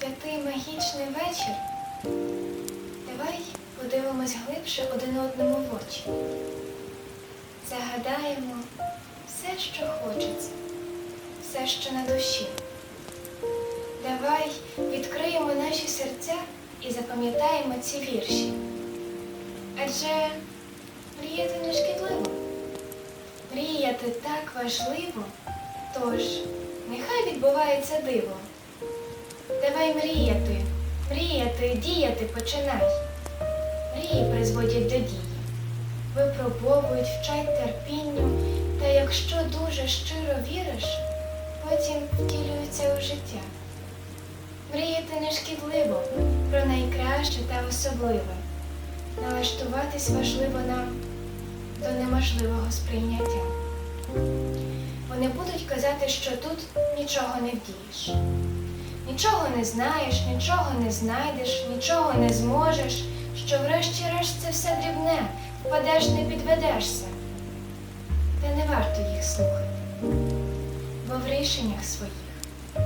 святий магічний вечір. Давай подивимось глибше один одному в очі. Загадаємо все, що хочеться, все, що на душі. Давай відкриємо наші серця і запам'ятаємо ці вірші. Адже мріяти не шкідливо. Мріяти так важливо, тож нехай відбувається диво. Давай мріяти, мріяти, діяти починай. Мрії призводять до дії, випробовують, вчать терпінню, та якщо дуже щиро віриш, потім втілюються у життя. Мріяти не шкідливо про найкраще та особливе. Налаштуватись важливо нам до неможливого сприйняття. Вони будуть казати, що тут нічого не вдієш. Нічого не знаєш, нічого не знайдеш, нічого не зможеш, що врешті-решт це все дрібне, впадеш, не підведешся. Та не варто їх слухати, бо в рішеннях своїх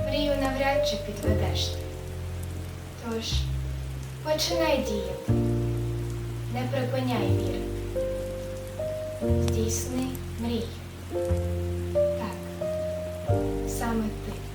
мрію навряд чи підведеш ти. Тож починай діяти, не припиняй вірити. Здійсни мрію. Так, саме ти.